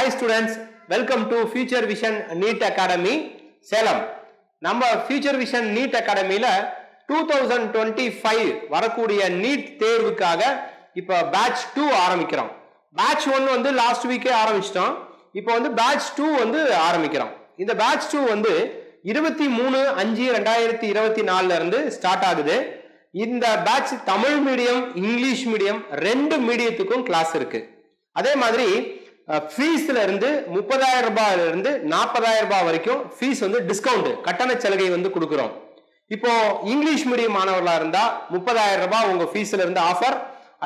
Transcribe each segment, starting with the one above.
Hi students welcome to future vision NEET academy Salem நம்ம future vision NEET அகாடமியில் two thousand twenty five வரக்கூடிய NEET தேர்வுக்காக இப்போ batch two ஆரம்பிக்கிறோம். Batch one வந்து லாஸ்ட் வீக்கே ஆரம்பிச்சிட்டோம். இப்போ வந்து பேட்ச் டூ வந்து ஆரம்பிக்கிறோம். இந்த பேட்ச் டூ வந்து இருபத்தி மூணு அஞ்சு ரெண்டாயிரத்தி இருபத்தி நாலுல இருந்து ஸ்டார்ட் ஆகுது. இந்த batch Tamil medium English medium ரெண்டு மீடியத்துக்கும் கிளாஸ் இருக்கு. அதே மாதிரி ஃபீஸ்ல இருந்து முப்பதாயிரம் ரூபாயில இருந்து நாற்பதாயிரம் ரூபாய் வரைக்கும் ஃபீஸ் வந்து டிஸ்கவுண்ட் கட்டண சலுகை வந்து கொடுக்குறோம். இப்போ இங்கிலீஷ் மீடியம் மாணவர்களா இருந்தா முப்பதாயிரம் ரூபாய் உங்க ஃபீஸ்ல இருந்து ஆஃபர்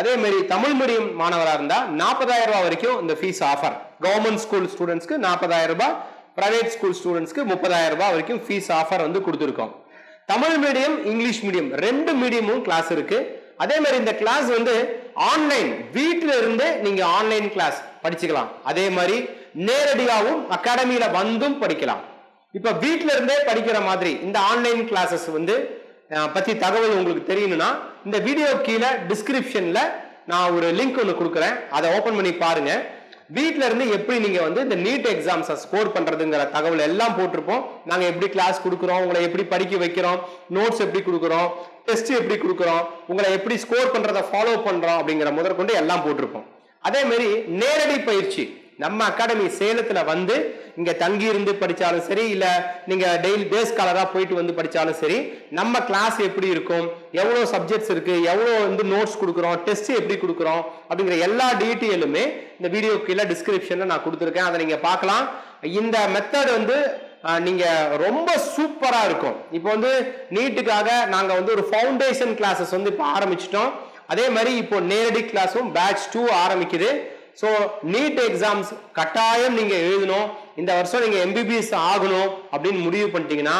அதே மாதிரி தமிழ் மீடியம் மாணவராக இருந்தா நாற்பதாயிரம் ரூபாய் வரைக்கும் இந்த ஃபீஸ் ஆஃபர் கவர்மெண்ட் ஸ்கூல் ஸ்டூடெண்ட்ஸ்க்கு நாற்பதாயிரம் ரூபாய் பிரைவேட் ஸ்கூல் ஸ்டூடெண்ட்ஸ்க்கு முப்பதாயிரம் ரூபாய் வரைக்கும் ஃபீஸ் ஆஃபர் வந்து கொடுத்துருக்கோம். தமிழ் மீடியம் இங்கிலீஷ் மீடியம் ரெண்டு மீடியமும் கிளாஸ் இருக்கு. அதே மாதிரி இந்த கிளாஸ் வந்து ஆன்லைன் வீட்டில இருந்து நீங்க ஆன்லைன் கிளாஸ் படிச்சுக்கலாம். அதே மாதிரி நேரடியாகவும் அகாடமியில வந்தும் படிக்கலாம். இப்ப வீட்டில இருந்தே படிக்கிற மாதிரி இந்த ஆன்லைன் கிளாஸஸ் வந்து பத்தி தகவல் உங்களுக்கு தெரியணும்னா இந்த வீடியோ கீழே டிஸ்கிரிப்ஷன்ல நான் ஒரு லிங்க் ஒன்று கொடுக்குறேன். அதை ஓபன் பண்ணி பாருங்க. வீட்ல இருந்து எப்படி நீங்க வந்து இந்த நீட் எக்ஸாம்ஸை ஸ்கோர் பண்றதுங்கிற தகவல் எல்லாம் போட்டிருப்போம். நாங்க எப்படி கிளாஸ் கொடுக்குறோம் உங்களை எப்படி படிக்க வைக்கிறோம் நோட்ஸ் எப்படி கொடுக்குறோம் டெஸ்ட் எப்படி கொடுக்குறோம் உங்களை எப்படி ஸ்கோர் பண்றதை ஃபாலோ பண்றோம் அப்படிங்கிற முதற்கொண்டு எல்லாம் போட்டிருப்போம். அதே மாதிரி நேரடி பயிற்சி. நம்ம அகாடமி சேலத்துல வந்து இங்க தங்கி இருந்து படிச்சாலும் சரி இல்ல நீங்க டெய்லி பேஸ் ஸ்காலரா போயிட்டு வந்து படிச்சாலும் சரி நம்ம கிளாஸ் எப்படி இருக்கும்? எவ்வளோ சப்ஜெக்ட்ஸ் இருக்கு? எவ்வளோ வந்து நோட்ஸ் கொடுக்குறோம்? டெஸ்ட் எப்படி கொடுக்குறோம்? அப்படிங்கிற எல்லா டீட்டெயிலுமே இந்த வீடியோ கீழே டிஸ்கிரிப்ஷன்ல நான் கொடுத்துருக்கேன். அதை நீங்க பார்க்கலாம். இந்த மெத்தட் வந்து நீங்கள் நீங்க ரொம்ப சூப்பரா இருக்கும். இப்போ வந்து நீட்டுக்காக நாங்க வந்து ஒரு ஃபவுண்டேஷன் கிளாஸஸ் வந்து இப்போ ஆரம்பிச்சிட்டோம். அதே மாதிரி இப்போ நேரடி கிளாஸும் பேட்ச் டூ ஆரம்பிக்குது. ஸோ நீட் எக்ஸாம்ஸ் கட்டாயம் நீங்கள் எழுதணும். இந்த வருஷம் நீங்கள் எம்பிபிஎஸ் ஆகணும் அப்படின்னு முடிவு பண்ணிட்டீங்கன்னா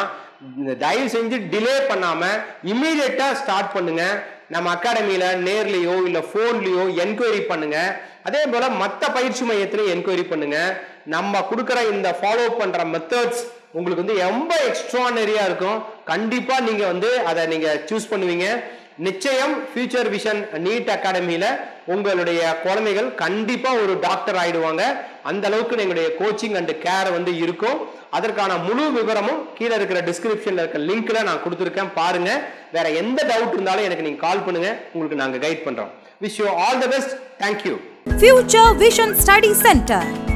இந்த தயவு செஞ்சு டிலே பண்ணாமல் இம்மீடியட்டாக ஸ்டார்ட் பண்ணுங்கள் நம்ம அகாடமியில் நேர்லேயோ இல்லை ஃபோன்லேயோ என்கொயரி பண்ணுங்க. அதே போல் மற்ற பயிற்சி மையத்திலையும் என்கொயரி பண்ணுங்க. நம்ம கொடுக்குற இந்த ஃபாலோ பண்ணுற மெத்தட்ஸ் உங்களுக்கு வந்து ரொம்ப எக்ஸ்ட்ரானரியாக இருக்கும். கண்டிப்பாக நீங்கள் வந்து அதை நீங்கள் சூஸ் பண்ணுவீங்க. நிச்சயம் ஃபியூச்சர் விஷன் நீட் அகாடமியில உங்களுடைய குழந்தைகள் கண்டிப்பா ஒரு டாக்டர் ஆயிடுவாங்க. அந்த அளவுக்கு எங்களுடைய கோச்சிங் அண்ட் கேர் வந்து இருக்கும். அதற்கான முழு விவரமும் கீழே இருக்கிற டிஸ்கிரிப்ஷன்ல இருக்க லிங்க்ல நான் கொடுத்துருக்கேன். பாருங்க. வேற எந்த டவுட் இருந்தாலும் எனக்கு நீங்க கால் பண்ணுங்க. உங்களுக்கு நாங்க கைட் பண்றோம். Wish you all the best thank you